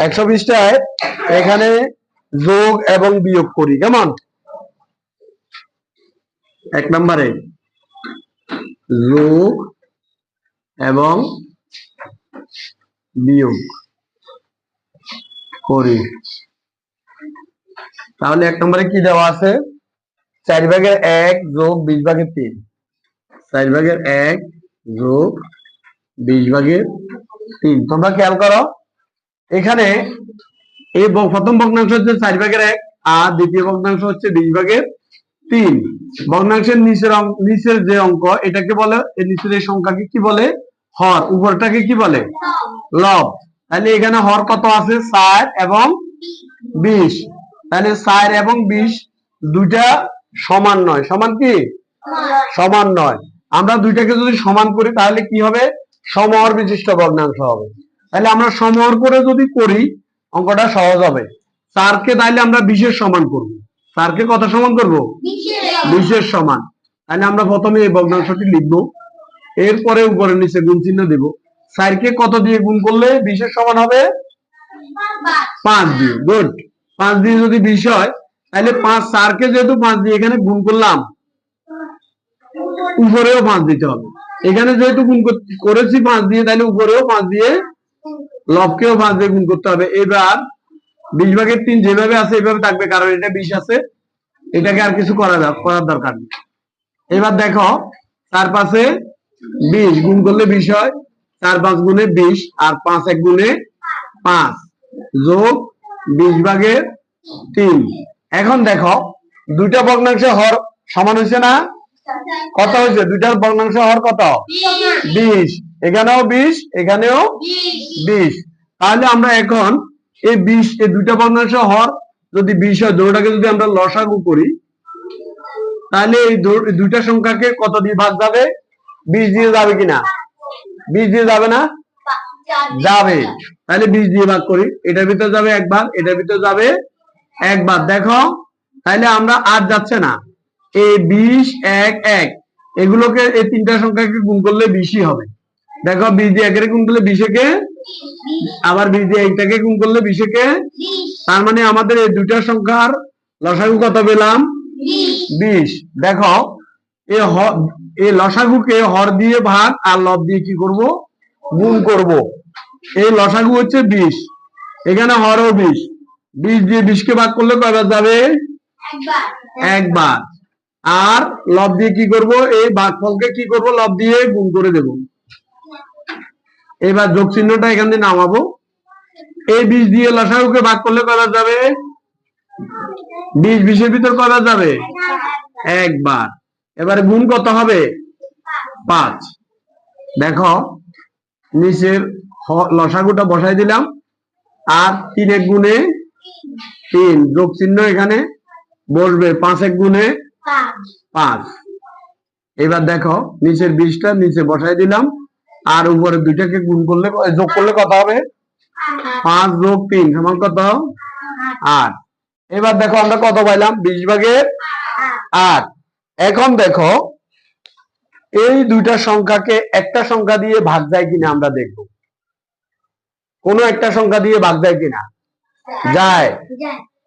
একশো বিশটায় এখানে যোগ এবং বিয়োগ করি, কেমন? এক নম্বরে, যোগ এবং বিয়োগ করি। তাহলে এক নম্বরে কি দেওয়া আছে? চার ভাগের এক যোগ বিশ ভাগের তিন। চার ভাগের এক যোগ বিশ ভাগের তিন। তোমরা খেয়াল করো এখানে এই প্রথম ভগ্নাংশ হচ্ছে চার ভাগের এক, আর দ্বিতীয় ভগ্নাংশ হচ্ছে বিশ ভাগের তিন। ভগ্নাংশের নিচের নিচের যে অঙ্ক, এটাকে বলে, এই নিচের এই সংখ্যাকে কি বলে? হর। উপরটাকে কি বলে? লব। তাহলে এখানে হর কত আছে? চার এবং বিশ। তাহলে চার এবং বিশ দুইটা সমান নয়। সমান কি? সমান নয়। আমরা দুইটাকে যদি সমান করি, তাহলে কি হবে? সমহর বিশিষ্ট ভগ্নাংশ হবে। তাহলে আমরা সমহর করে যদি করি, অঙ্কটা সহজ হবে। চারকে তাহলে আমরা বিশের সমান করব। চারকে কত সমান করব? বিশের সমান। তাহলে আমরা প্রথমে এই ভগ্নাংশটি লিখব। এরপরে উপরে নিচে গুণ চিহ্ন দেব। চারকে কত দিয়ে গুণ করলে বিশের সমান হবে? পাঁচ দিয়ে। গুড। পাঁচ দিয়ে যদি বিশ হয়, তাহলে পাঁচ চারকে যেহেতু পাঁচ দিয়ে এখানে গুণ করলাম, উপরেও পাঁচ দিতে হবে। এখানে যেহেতু গুণ কর- করেছি পাঁচ দিয়ে, তাহলে উপরেও পাঁচ দিয়ে লবকেও পাঁচ দিয়ে গুণ করতে হবে। এবার বিশ ভাগের তিন যেভাবে আছে এভাবে থাকবে কারণ এটা বিশ আছে। এটাকে আর কিছু করা করার দরকার নেই। এবার দেখো চার পাশে বিশ গুণ করলে বিশ হয়। চার পাঁচ গুণে বিশ আর পাঁচ এক গুণে পাঁচ। যোগ বিশ ভাগের তিন। এখন দেখো দুইটা ভগ্নাংশ হর সমান হয়েছে না? কত হয়েছে? দুইটার ভগ্নাংশ হর কত? বিশ। এখানেও বিশ এখানেও বিশ। তাহলে আমরা এখন এই বিশ এই দুইটা ভগ্নাংশ হর যদি বিশ হয় দুটাকে যদি আমরা লসাগু করি তাহলে এই এই দুইটা সংখ্যাকে কত দিয়ে ভাগ যাবে? বিশ দিয়ে যাবে কিনা? বিশ দিয়ে যাবে না? যাবে। তাহলে বিশ দিয়ে ভাগ করি। এটার ভিতরে যাবে একবার এটার ভিতরে যাবে একবার দেখো তাহলে আমরা আর যাচ্ছে না। এই বিশ এক এক এগুলোকে এই তিনটা সংখ্যাকে গুণ করলে বিশই হবে। দেখো বিশ দিয়ে একের গুণ করলে বিশেকে আবার বিশ দিয়ে একটাকে গুণ করলে বিশেকে তার মানে আমাদের এই দুইটা সংখ্যার লসাগু কত পেলাম? বিশ। দেখো হ- এই লসাগুকে হর দিয়ে ভাগ আর লব দিয়ে কি করব? গুণ করব। এই লসাগু হচ্ছে বিশ। এখানে হরও বিশ। বিশ দিয়ে বিশকে ভাগ করলে কয়বার যাবে? একবার। আর লব দিয়ে কি করব? এই ভাগফলকে কি করব? লব দিয়ে গুণ করে দেব। এবার যোগ চিহ্নটা এখান দিয়ে নামাবো। এই বিশ দিয়ে লসাগুকে ভাগ করলে কয়বার যাবে? বিশ বিশের ভিতর কয়বার যাবে? একবার। এবারে গুণ কত হবে? পাঁচ। দেখো নিচের লসাগুটা বসাই দিলাম। আর তিন এক গুণে তিন। যোগ চিহ্ন এখানে বসবে পাঁচ এক গুণে পাঁচ। এবার দেখো নিচের বিশটা নিচে বসাই দিলাম। আর উপরে দুইটাকে গুণ করলে যোগ করলে কত হবে? পাঁচ যোগ তিন, সমান কত? আট। এবার দেখো আমরা কত পাইলাম? বিশ ভাগের আট। এখন দেখো, এই দুইটা সংখ্যাকে একটা সংখ্যা দিয়ে ভাগ যায় কিনা আমরা দেখব। কোন একটা সংখ্যা দিয়ে ভাগ যায় কিনা? যায়।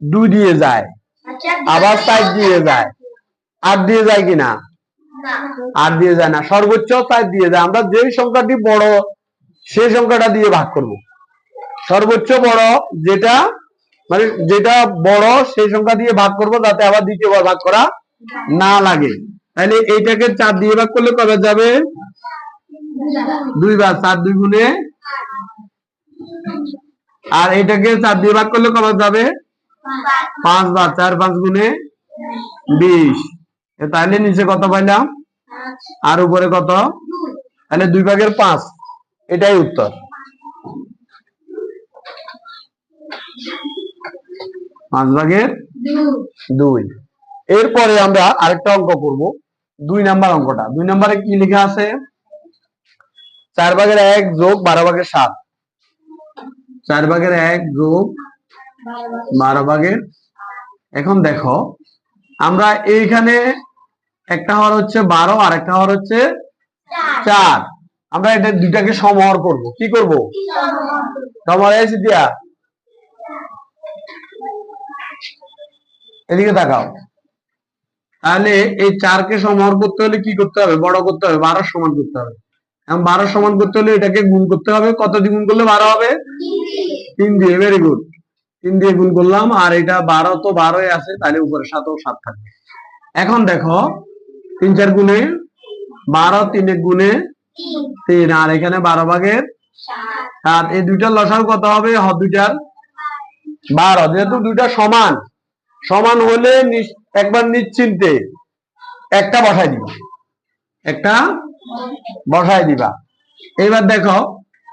দুই দিয়ে যায়। আবার চার দিয়ে যায়। আট দিয়ে যায় কিনা? আট দিয়ে যায় না। সর্বোচ্চ চার দিয়ে যায়। আমরা যেই সংখ্যাটি বড়, সেই সংখ্যাটা দিয়ে ভাগ করব। সর্বোচ্চ বড় যেটা মানে যেটা বড়, সেই সংখ্যা দিয়ে ভাগ করব যাতে আবার দ্বিতীয়বার ভাগ করা না লাগে। তাহলে এইটাকে চার দিয়ে ভাগ করলে কবে যাবে? দুইবার চার দুই গুণে আর এটাকে চার দিয়ে ভাগ করলে কবে যাবে? পাঁচ বার। চার পাঁচ গুণে বিশ। তাহলে নিচে কত পাইলাম? আর উপরে কত? তাহলে দুই ভাগের পাঁচ, এটাই উত্তর। পাঁচ ভাগের দুই। এরপরে আমরা আরেকটা অঙ্ক করব, দুই নাম্বার অঙ্কটা। দুই নাম্বারে কি লেখা আছে? চার ভাগের এক যোগ বারো ভাগের সাত। চার ভাগের এক যোগ বারো ভাগের এখন দেখো, আমরা এইখানে একটা হর হচ্ছে বারো, আর একটা হর হচ্ছে চার। আমরা এটা দুইটাকে সমহর করব। কি করব? সমহর। হয়েছে দিয়া এদিকে তাকাও। তাহলে এই চারকে সমহর করতে হলে কি করতে হবে? বড় করতে হবে। বারো সমান করতে হবে। এখন বারো সমান করতে হলে এটাকে গুণ করতে হবে। কত দিয়ে গুণ করলে বারো হবে? তিন দিয়ে। ভেরি গুড তিন দিয়ে গুণ করলাম। আর এটা বারো তো বারোই আছে, তাহলে উপরে সাত সাত থাকবে। এখন দেখো তিন চার গুণে বারো, তিনে গুণে তিন। আর এখানে বারো ভাগের সাত। এই দুইটার লসাগু কত হবে? হ, দুইটার বারো। যেহেতু দুইটা সমান সমান হলে একবার নিশ্চিন্তে একটা বসাই দিবা। একটা বসাই দিবা। এবার দেখো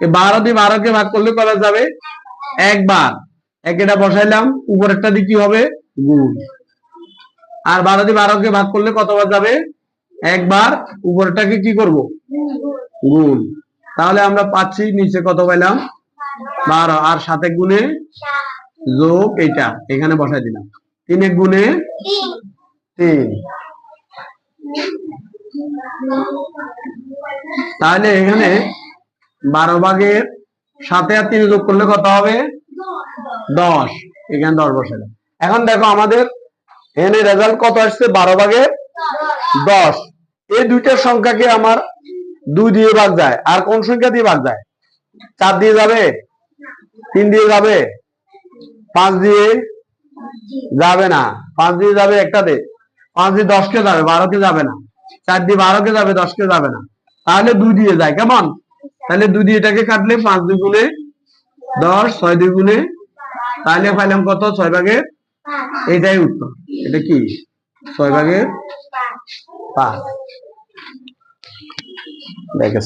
বারো দিয়ে বারোকে ভাগ করলে করা যাবে? একবার। এক বসাইলাম, উপরেরটা দিয়ে কি হবে? গুণ। আর বারো দিয়ে বারোকে ভাগ করলে কতবার যাবে? একবার। উপরটাকে কি করব? গুণ তাহলে আমরা পাচ্ছি নিচে কত পাইলাম বারো। আর সাথে গুণে যোগ এটা। এখানে বসাই দিলাম। তিনে গুণে তিন। তাহলে এখানে বারো ভাগের সাথে আর তিন যোগ করলে কত হবে? দশ। এখানে দশ বসালাম। এখন দেখো আমাদের এখানে রেজাল্ট কত আসছে? বারো ভাগের দশ। এই দুইটার সংখ্যাকে আমার দুই দিয়ে ভাগ যায়। আর কোন সংখ্যা দিয়ে ভাগ যায়? চার দিয়ে যাবে? তিন দিয়ে যাবে? পাঁচ দিয়ে যাবে না। পাঁচ দিয়ে যাবে একটাতে পাঁচ দিয়ে দশকে যাবে, বারোকে যাবে না। চার দিয়ে বারোকে যাবে, দশকে যাবে না। তাহলে দুই দিয়ে যায়, কেমন? তাহলে দুই দিয়ে এটাকে কাটলে পাঁচ দুই গুণে দশ, ছয় দুই গুণে তাহলে পাইলাম কত? ছয় ভাগের এটাই উত্তর। এটা কি? ছয় ভাগের পাঁচ। দেখে